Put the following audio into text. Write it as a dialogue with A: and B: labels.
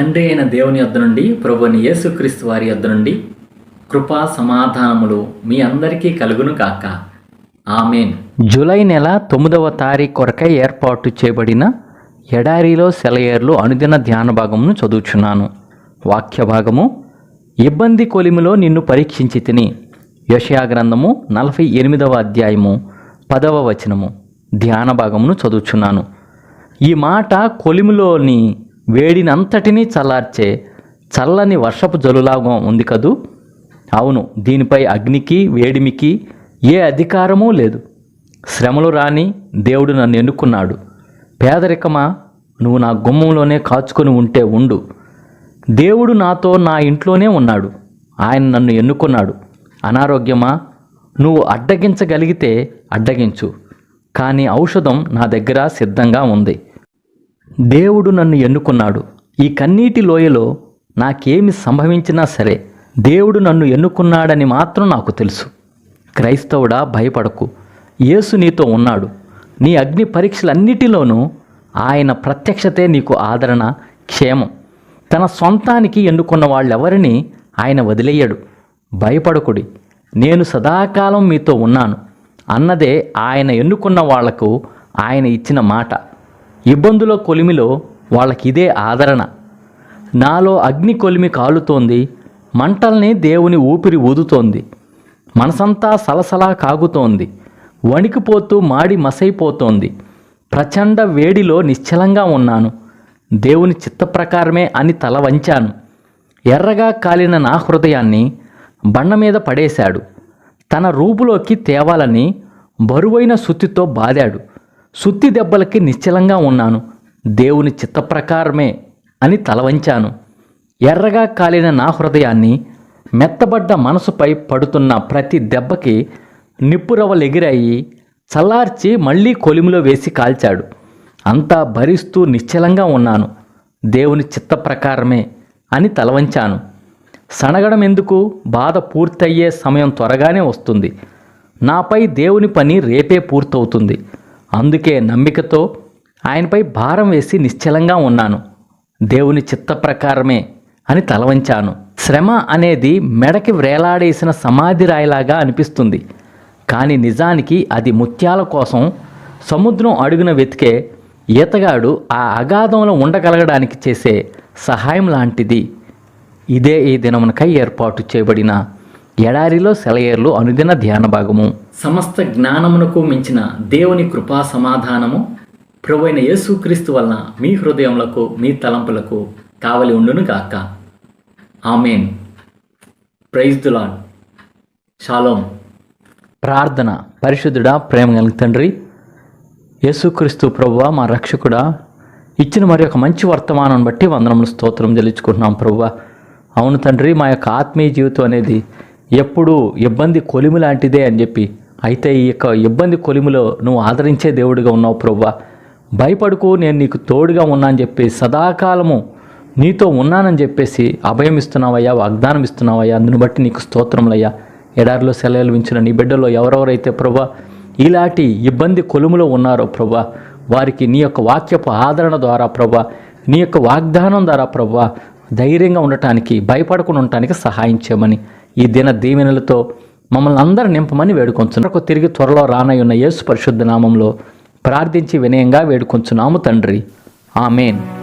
A: తండ్రి అయిన దేవుని యొద్ద నుండి ప్రభుని యేసుక్రీస్తు వారి యొద్ద నుండి కృపా సమాధానములు మీ అందరికీ కలుగును కాక ఆమెన్.
B: జూలై నెల తొమ్మిదవ తారీఖు కొరకై ఏర్పాటు చేయబడిన ఎడారిలో సెలయేర్లు అనుదిన ధ్యాన భాగమును చదువుచున్నాను. వాక్య భాగము ఇబ్బంది కొలిమిలో నిన్ను పరీక్షించి తిని. గ్రంథము నలభై ఎనిమిదవ అధ్యాయము పదవ వచనము ధ్యాన భాగమును చదువుచున్నాను. ఈ మాట కొలిమిలోని వేడినంతటినీ చల్లార్చే చల్లని వర్షపు జలులాగా ఉంది కదూ? అవును దీనిపై అగ్నికి వేడిమికి ఏ అధికారమూ లేదు. శ్రమలు రాని దేవుడు నన్ను ఎన్నుకున్నాడు. పేదరికమా? నువ్వు నా గుమ్మంలోనే కాచుకొని ఉంటే ఉండు. దేవుడు నాతో నా ఇంట్లోనే ఉన్నాడు. ఆయన నన్ను ఎన్నుకున్నాడు. అనారోగ్యమా? నువ్వు అడ్డగించగలిగితే అడ్డగించు. కానీ ఔషధం నా దగ్గర సిద్ధంగా ఉంది. దేవుడు నన్ను ఎన్నుకున్నాడు. ఈ కన్నీటి లోయలో నాకేమి సంభవించినా సరే దేవుడు నన్ను ఎన్నుకున్నాడని మాత్రం నాకు తెలుసు. క్రైస్తవుడా భయపడకు. యేసు నీతో ఉన్నాడు. నీ అగ్ని పరీక్షలన్నిటిలోనూ ఆయన ప్రత్యక్షతే నీకు ఆదరణ క్షేమం. తన సొంతానికి ఎన్నుకున్న వాళ్ళెవరిని ఆయన వదిలేయడు. భయపడకుడి. నేను సదాకాలం మీతో ఉన్నాను. అన్నదే ఆయన ఎన్నుకున్న వాళ్ళకు ఆయన ఇచ్చిన మాట. ఇబ్బందుల కొలిమిలో వాళ్ళకి ఇదే ఆదరణ. నాలో అగ్ని కొలిమి కాలుతోంది మంటల్ని దేవుని ఊపిరి ఊదుతోంది. మనసంతా సలసలా కాగుతోంది వణికిపోతూ మాడి మసైపోతోంది. ప్రచండ వేడిలో నిశ్చలంగా ఉన్నాను దేవుని చిత్త ప్రకారమే అని తల వంచాను. ఎర్రగా కాలిన నా హృదయాన్ని బండ మీద పడేశాడు. తన రూపులోకి తేవాలని బరువైన సుత్తితో బాదాడు. సుత్తి దెబ్బలకి నిశ్చలంగా ఉన్నాను. దేవుని చిత్త ప్రకారమే అని తల వంచాను ఎర్రగా కాలిన నా హృదయాన్ని మెత్తబడ్డ మనసుపై పడుతున్న ప్రతి దెబ్బకి నిప్పురవలెగిరాయి చల్లార్చి మళ్ళీ కొలిమిలో వేసి కాల్చాడు. అంతా భరిస్తూ నిశ్చలంగా ఉన్నాను. దేవుని చిత్త ప్రకారమే అని తలవంచాను. సనగడం ఎందుకు బాధ పూర్తయ్యే సమయం త్వరగానే వస్తుంది. నాపై దేవుని పని రేపే పూర్తవుతుంది. అందుకే నమ్మికతో ఆయనపై భారం వేసి నిశ్చలంగా ఉన్నాను. దేవుని చిత్త ప్రకారమే అని తలవంచాను. శ్రమ అనేది మెడకి వ్రేలాడేసిన సమాధి రాయిలాగా అనిపిస్తుంది. కానీ నిజానికి అది ముత్యాల కోసం సముద్రం అడుగున వెతికే ఈతగాడు ఆ అగాధంలో ఉండగలగడానికి చేసే సహాయం లాంటిది. ఇదే ఈ దినమునకై ఏర్పాటు చేయబడిన ఎడారిలో సెలయేర్లు అనుదిన ధ్యాన భాగము.
A: సమస్త జ్ఞానమునకు మించిన దేవుని కృపా సమాధానము ప్రభు అయిన యేసుక్రీస్తు వలన మీ హృదయములకు మీ తలంపులకు కావలి ఉండును గాక. ఆమెన్. ప్రైజ్ దు లాడ్ షాలోమ్
B: ప్రార్థన పరిశుద్ధుడా ప్రేమ కలిగిన తండ్రి యేసుక్రీస్తు ప్రభువ మా రక్షకుడా ఇచ్చిన మరి ఒక మంచి వర్తమానం బట్టి వందనములు స్తోత్రం చెల్లించుకుంటున్నాం ప్రభువ. అవును తండ్రి మా యొక్క ఆత్మీయ జీవితం అనేది ఎప్పుడూ ఇబ్బంది కొలిమి లాంటిదే అని చెప్పి. అయితే ఈ యొక్క ఇబ్బంది కొలిమిలో నువ్వు ఆదరించే దేవుడిగా ఉన్నావు ప్రభువ భయపడుకు నేను నీకు తోడుగా ఉన్నా అని చెప్పి సదాకాలము నీతో ఉన్నానని చెప్పేసి అభయం ఇస్తున్నావయ్యా వాగ్దానం ఇస్తున్నావయ్యా అందుని బట్టి నీకు స్తోత్రములయ్యా. ఎడారిలో సెలవులు ఉంచిన నీ బిడ్డలో ఎవరెవరైతే ప్రభా ఇలాంటి ఇబ్బంది కొలుములో ఉన్నారో ప్రభా వారికి నీ యొక్క వాక్యపు ఆదరణ ద్వారా ప్రభా నీ యొక్క వాగ్దానం ద్వారా ప్రభా ధైర్యంగా ఉండటానికి భయపడకుండా ఉండటానికి సహాయం చేయమని. ఈ దిన దీవెనలతో మమ్మల్ని అందరూ నింపమని వేడుకొంచున్నారు తిరిగి త్వరలో రానయ్యున్న యేసు పరిశుద్ధ నామంలో ప్రార్థించి వినయంగా వేడుకొంచున్నాము తండ్రి. ఆమెన్.